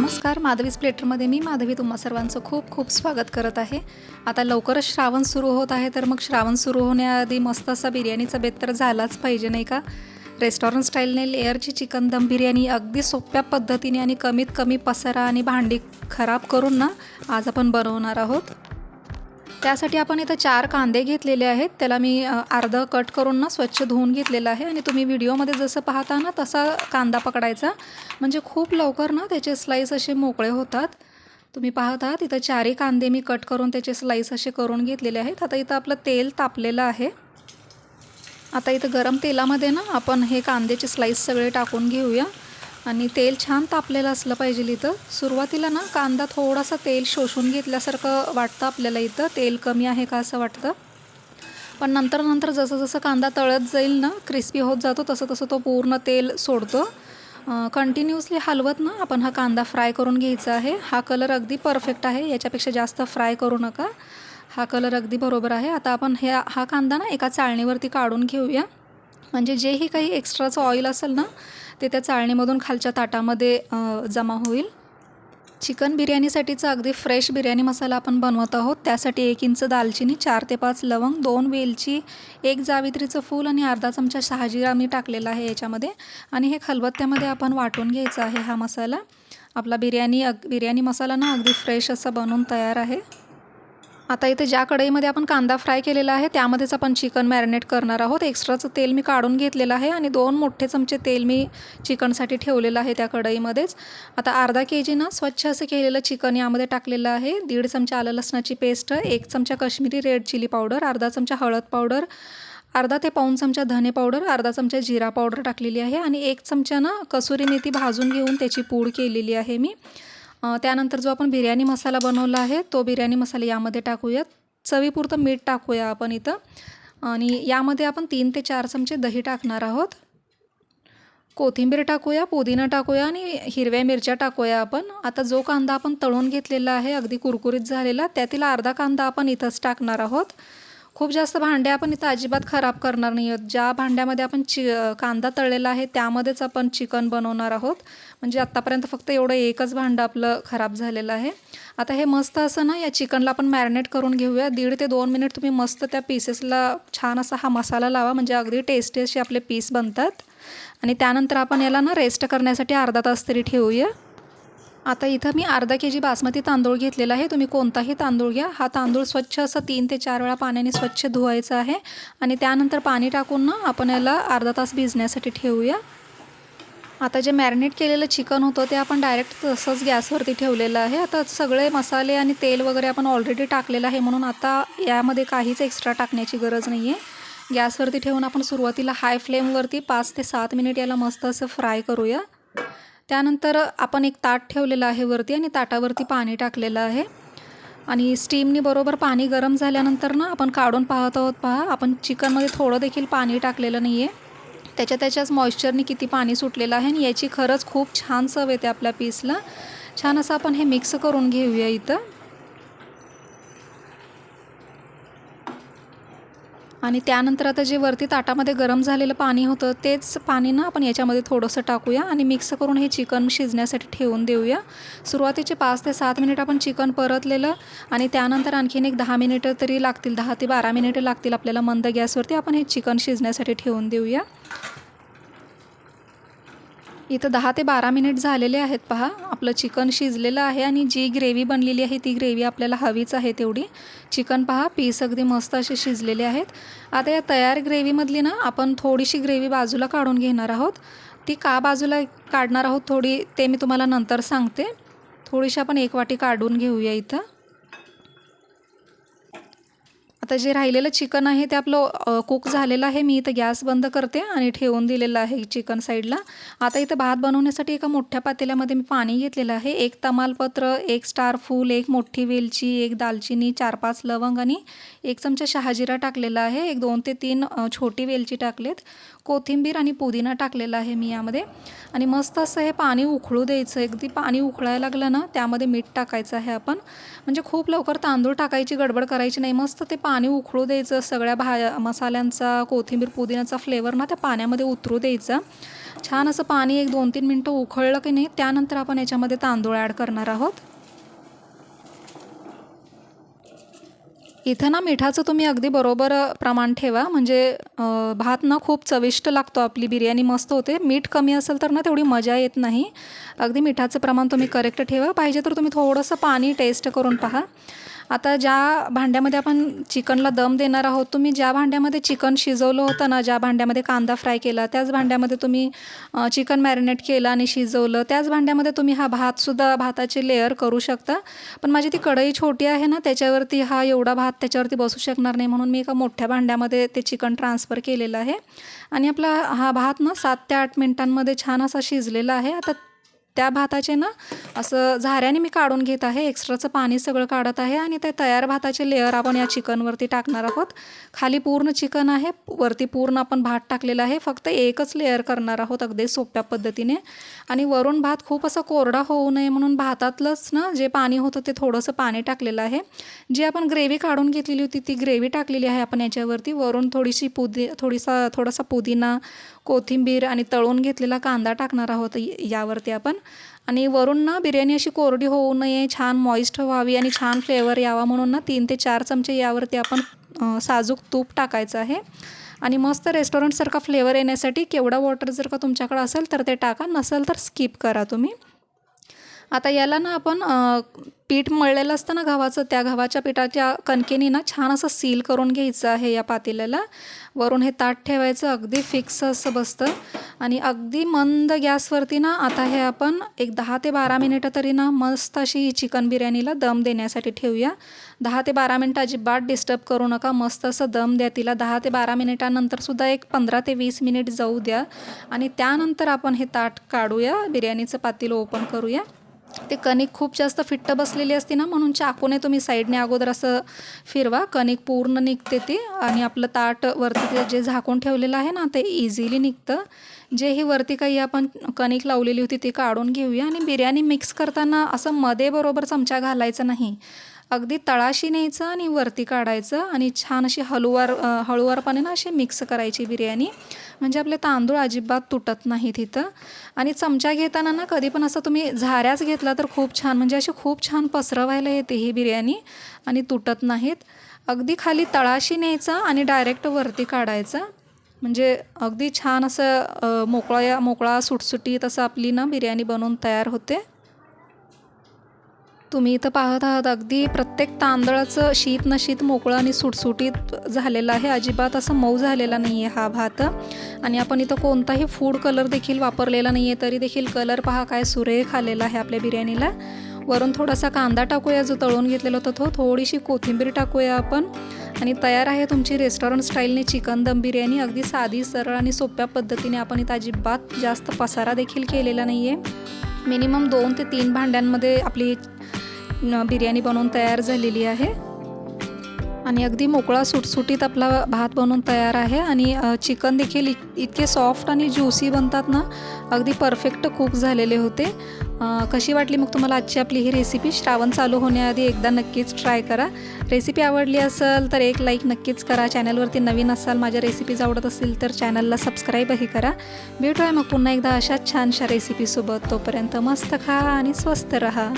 नमस्कार माधवीज प्लेटरमध्ये मी माधवी तुम्हा सर्वांचं खूप खूप स्वागत करत आहे. आता लवकरच श्रावण सुरू होत आहे तर मग श्रावण सुरू होण्याआधी मस्त असा बिर्याणीचा बेत तर झालाच पाहिजे नाही का? रेस्टॉरंट स्टाईलने लेअरची चिकन दम बिर्याणी अगदी सोप्या पद्धतीने आणि कमीत कमी पसारा आणि भांडी खराब करून ना आज आपण बनवणार आहोत. त्यासाठी आपण इथं चार कांदे घेतलेले आहेत. त्याला मी अर्धं कट करून ना स्वच्छ धुवून घेतलेलं आहे आणि तुम्ही व्हिडिओमध्ये जसं पाहता ना तसा कांदा पकडायचा. म्हणजे खूप लवकर ना त्याचे स्लाईस असे मोकळे होतात. तुम्ही पाहता तिथं चारही कांदे मी कट करून त्याचे स्लाईस असे करून घेतलेले आहेत. आता इथं आपलं तेल तापलेलं आहे. आता इथं गरम तेलामध्ये ना आपण हे कांद्याचे स्लाईस सगळे टाकून घेऊया. आणि तेल छान तापलेलं असलं पाहिजे इथं. सुरुवातीला ना कांदा थोडासा तेल शोषून घेतल्यासारखं वाटतं आपल्याला इथं. तेल कमी आहे का असं वाटतं. पण नंतर नंतर जसं जसं कांदा तळत जाईल ना क्रिस्पी होत जातो तसं तसं तो पूर्ण तेल सोडतो. कंटिन्युअसली हलवत ना आपण हा कांदा फ्राय करून घ्यायचा आहे. हा कलर अगदी परफेक्ट आहे. याच्यापेक्षा जास्त फ्राय करू नका. हा कलर अगदी बरोबर आहे. आता आपण ह्या हा कांदा ना एका चाळणीवरती काढून घेऊया. म्हणजे जेही काही एक्स्ट्राचं ऑइल असेल ना ते त्या चाळणीमधून खालच्या ताटामध्ये जमा होईल. चिकन बिर्याणीसाठीचा अगदी फ्रेश बिर्याणी मसाला आपण बनवत आहोत. त्यासाठी एक इंच दालचिनी चार ते पाच लवंग दोन वेलची एक जावित्रीचं फूल आणि अर्धा चमचा शहाजीरा मी टाकलेला आहे याच्यामध्ये. आणि हे खलबत्त्यामध्ये आपण वाटून घ्यायचा आहे हा मसाला. आपला बिर्याणी अग बिर्याणी मसाला ना अगदी फ्रेश असा बनवून तयार आहे. आता इथे ज्या कढईमध्ये आपण कांदा फ्राय केलेला आहे त्यामध्येच आपण चिकन मॅरिनेट करणार आहोत. एक्स्ट्राचं तेल मी काढून घेतलेलं आहे आणि दोन मोठे चमचे तेल मी चिकनसाठी ठेवलेलं आहे त्या कढईमध्येच. आता अर्धा के जी ना स्वच्छ असं केलेलं चिकन यामध्ये टाकलेलं आहे. दीड चमचा आलं लसणाची पेस्ट एक चमचा काश्मीरी रेड चिली पावडर अर्धा चमचा हळद पावडर अर्धा ते पाऊण चमचा धने पावडर अर्धा चमचा जिरा पावडर टाकलेली आहे आणि एक चमचा ना कसुरी मेथी भाजून घेऊन त्याची पूड केलेली आहे मी. त्यानंतर जो आपण बिर्याणी मसाला बनवला आहे तो बिर्याणी मसाला यामध्ये टाकूयात. चवीपुरतं मीठ टाकूया आपण इथं. आणि यामध्ये आपण तीन ते चार चमचे दही टाकणार आहोत. कोथिंबीर टाकूया पुदिना टाकूया आणि हिरव्या मिरच्या टाकूया आपण. आता जो कांदा आपण तळून घेतलेला आहे अगदी कुरकुरीत झालेला त्यातील अर्धा कांदा आपण इथंच टाकणार आहोत. खूप जास्त भांडे आपण इथं अजिबात खराब करणार नाही आहोत. ज्या भांड्यामध्ये आपण चि कांदा तळलेला आहे त्यामध्येच आपण चिकन बनवणार आहोत. म्हणजे आत्तापर्यंत फक्त एवढं एकच भांडं आपलं खराब झालेलं आहे. आता हे मस्त असं ना या चिकनला आपण मॅरिनेट करून घेऊया. दीड ते दोन मिनिट तुम्ही मस्त त्या पीसेसला छान असा हा मसाला लावा. म्हणजे अगदी टेस्टी असे आपले पीस बनतात. आणि त्यानंतर आपण याला ना रेस्ट करण्यासाठी अर्धा तास तरी ठेवूया. आता इथं मी अर्धा के जी बासमती तांदूळ घेतलेला आहे. तुम्ही कोणताही तांदूळ घ्या. हा तांदूळ स्वच्छ असं तीन ते चार वेळा पाण्याने स्वच्छ धुवायचा आहे. आणि त्यानंतर पाणी टाकून ना आपण याला अर्धा तास भिजण्यासाठी ठेवूया. आता जे मॅरिनेट केलेलं चिकन होतं ते आपण डायरेक्ट तसंच गॅसवरती ठेवलेलं आहे. आता सगळे मसाले आणि तेल वगैरे आपण ऑलरेडी टाकलेलं आहे. म्हणून आता यामध्ये काहीच एक्स्ट्रा टाकण्याची गरज नाही आहे गॅसवरती ठेवून आपण सुरुवातीला हाय फ्लेमवरती पाच ते सात मिनिट याला मस्त असं फ्राय करूया. त्यानंतर आपण एक ताट ठेवलेलं आहे वरती आणि ताटावरती पाणी टाकलेलं आहे. आणि स्टीमनी बरोबर पाणी गरम झाल्यानंतर ना आपण काढून पाहत आहोत पहा आपण चिकनमध्ये थोडं देखील पाणी टाकलेलं नाही आहे त्याच्या त्याच्याच मॉइश्चरनी किती पाणी सुटलेलं आहे आणि याची खरंच खूप छान चव येते आपल्या पीसला छान असं आपण हे मिक्स करून घेऊया इथं. आणि त्यानंतर आता जे वरती ताटामध्ये गरम झालेलं पाणी होतं तेच पाणी ना आपण याच्यामध्ये थोडंसं टाकूया आणि मिक्स करून हे चिकन शिजण्यासाठी ठेवून देऊया. सुरुवातीचे पाच ते सात मिनिट आपण चिकन परतलेलं आणि त्यानंतर आणखीन एक दहा मिनिटं तरी लागतील दहा ते बारा मिनिटं लागतील आपल्याला मंद गॅसवरती आपण हे चिकन शिजण्यासाठी ठेवून देऊया. इथं दहा ते बारा मिनिट झालेले आहेत पहा. आपलं चिकन शिजलेलं आहे आणि जी ग्रेव्ही बनलेली आहे ती ग्रेव्ही आपल्याला हवीच आहे तेवढी. चिकन पहा पीस अगदी मस्त असे शिजलेले आहेत. आता या तयार ग्रेव्हीमधली ना आपण थोडीशी ग्रेव्ही बाजूला काढून घेणार आहोत. ती का बाजूला काढणार आहोत थोडी ते मी तुम्हाला नंतर सांगते. थोडीशी आपण एक वाटी काढून घेऊया इथं. आता जे राहिलेलं चिकन आहे ते आपलं कुक झालेलं आहे. मी इथं गॅस बंद करते आणि ठेवून दिलेलं आहे चिकन साईडला. आता इथं भात बनवण्यासाठी एका मोठ्या पातेल्यामध्ये मी पाणी घेतलेलं आहे. एक तमालपत्र एक स्टार फूल एक मोठी वेलची एक दालचिनी चार पाच लवंग आणि एक चमचा शहाजिरा टाकलेला आहे. एक दोन ते तीन छोटी वेलची टाकलेत. कोथिंबीर आणि पुदिना टाकलेला आहे मी यामध्ये. आणि मस्त असं हे पाणी उकळू द्यायचं. अगदी पाणी उकळायला लागलं ना त्यामध्ये मीठ टाकायचं आहे आपण. म्हणजे खूप लवकर तांदूळ टाकायची गडबड करायची नाही. मस्त ते पाणी उकळू द्यायचं सगळ्या भा मसाल्यांचा कोथिंबीर पुदिन्याचा फ्लेवर ना त्या पाण्यामध्ये उतरू द्यायचा. छान असं पाणी एक दोन तीन मिनटं उकळलं की नाही त्यानंतर आपण याच्यामध्ये तांदूळ ॲड करणार आहोत. इथं ना मिठाचं तुम्ही अगदी बरोबर प्रमाण ठेवा. म्हणजे भात ना खूप चविष्ट लागतो आपली बिर्याणी मस्त होते. मीठ कमी असेल तर ना तेवढी मजा येत नाही. अगदी मिठाचं प्रमाण तुम्ही करेक्ट ठेवा. पाहिजे तर तुम्ही थोडंसं पाणी टेस्ट करून पहा. आता ज्या भांड्यामध्ये आपण चिकनला दम देणार आहोत तुम्ही ज्या भांड्यामध्ये चिकन शिजवलं होतं ना ज्या भांड्यामध्ये कांदा फ्राय केला त्याच भांड्यामध्ये तुम्ही चिकन मॅरिनेट केलं आणि शिजवलं त्याच भांड्यामध्ये तुम्ही हा भातसुद्धा भाताचे लेअर करू शकता. पण माझी ती कढई छोटी आहे ना त्याच्यावरती हा एवढा भात त्याच्यावरती बसू शकणार नाही म्हणून मी एका मोठ्या भांड्यामध्ये ते चिकन ट्रान्सफर केलेलं आहे. आणि आपला हा भात ना सात ते आठ मिनटांमध्ये छान असा शिजलेला आहे. आता त्या भाताचे ना असं झाऱ्याने मी काढून घेत आहे. एक्स्ट्राचं पाणी सगळं काढत आहे आणि ते तयार भाताचे लेअर आपण या चिकनवरती टाकणार आहोत. खाली पूर्ण चिकन आहे. वरती पूर्ण आपण भात टाकलेला आहे. फक्त एकच लेअर करणार आहोत अगदी सोप्या पद्धतीने. आणि वरून भात खूप असा कोरडा होऊ नये म्हणून भातातलंच ना जे पाणी होतं ते थोडंसं पाणी टाकलेलं आहे. जी आपण ग्रेव्ही काढून घेतलेली होती ती ग्रेव्ही टाकलेली आहे आपण याच्यावरती. वरून थोडीशी पुदी थोडीसा थोडासा पुदिना कोथिंबीर आणि तळून घेतलेला कांदा टाकणार आहोत यावरती आपण. आणि वरून ना बिर्याणी अशी कोरडी होऊ नये छान मॉइस्ट व्हावी आणि छान फ्लेवर यावा म्हणून ना तीन ते चार चमचे यावरती आपण साजूक तूप टाकायचं आहे. आणि मस्त रेस्टॉरंटसारखा फ्लेवर येण्यासाठी केवढा वॉटर जर का तुमच्याकडं असेल तर ते टाका नसेल तर स्किप करा तुम्ही. आता याला ना आपण पीठ मळलेलं असतं ना गव्हाचं त्या गव्हाच्या पिठाच्या कणकेने ना छान असं सील करून घ्यायचं आहे या पातेल्याला. वरून हे ताट ठेवायचं अगदी फिक्स असं बसतं. आणि अगदी मंद गॅसवरती ना आता हे आपण एक दहा ते बारा मिनिटं तरी ना मस्त अशी चिकन बिर्याणीला दम देण्यासाठी ठेवूया. दहा ते बारा मिनटं अजिबात डिस्टर्ब करू नका. मस्त असं दम द्या तिला. दहा ते बारा मिनिटानंतरसुद्धा एक पंधरा ते वीस मिनिट जाऊ द्या. आणि त्यानंतर आपण हे ताट काढूया. बिर्याणीचं पातेलं ओपन करूया. ते कणिक खूप जास्त फिट्ट बसलेली असते ना म्हणून चाकूने तुम्ही साईडने अगोदर असं फिरवा. कणिक पूर्ण निघते ती आणि आपलं ताट वरती ते जे झाकून ठेवलेलं आहे ना ते इझिली निघतं. जे ही वरती काही आपण कणिक लावलेली होती ती काढून घेऊया आणि बिर्याणी मिक्स करताना असं मध्ये बरोबर चमचा घालायचा नाही. अगदी तळाशी न्यायचं आणि वरती काढायचं आणि छान अशी हळूवार अ, हळूवारपणे ना अशी मिक्स करायची बिर्याणी. म्हणजे आपले तांदूळ अजिबात तुटत नाहीत इथं. आणि चमचा घेताना ना कधी पण असं तुम्ही झाऱ्याच घेतला तर खूप छान म्हणजे अशी खूप छान पसरवायला येते ही बिर्याणी आणि तुटत नाहीत. अगदी खाली तळाशी न्यायचं आणि डायरेक्ट वरती काढायचं. म्हणजे अगदी छान असं मोकळा मोकळा सुटसुटीत असं आपली ना बिर्याणी बनवून तयार होते. तुम्ही इथं पाहत आहात अगदी प्रत्येक तांदळाचं शीत न शीत मोकळं आणि सुटसुटीत झालेलं आहे. अजिबात असं मऊ झालेला नाही आहे हा भात. आणि आपण इथं कोणताही फूड कलर देखील वापरलेला नाही आहे तरी देखील कलर पहा काय सुरेख आलेला आहे आपल्या बिर्याणीला. वरून थोडासा कांदा टाकूया जो तळून घेतलेला होता तो. थोडीशी कोथिंबीर टाकूया आपण. आणि तयार आहे तुमची रेस्टॉरंट स्टाईलने चिकन दम बिर्याणी. अगदी साधी सरळ आणि सोप्या पद्धतीने आपण इथं अजिबात जास्त पसारा देखील केलेला नाही आहे मिनिमम दोन ते तीन भांड्यांमध्ये आपली बिर्याणी बनवून तयार झालेली आहे. आणि अगदी मोकळा सुटसुटीत आपला भात बनवून तयार आहे. आणि चिकन देखील इतके सॉफ्ट आणि ज्युसी बनतात ना अगदी परफेक्ट कुक झालेले होते. कशी वाटली मग तुम्हाला आजची आपली ही रेसिपी श्रावण चालू होण्याआधी एकदा नक्कीच ट्राय करा. रेसिपी आवडली असेल तर एक लाईक नक्कीच करा. चॅनलवरती नवीन असाल माझ्या रेसिपीज आवडत असतील तर चॅनलला सबस्क्राईबही करा. भेटूया मग पुन्हा एकदा अशाच छानशा रेसिपीसोबत तोपर्यंत मस्त खा आणि स्वस्त रहा.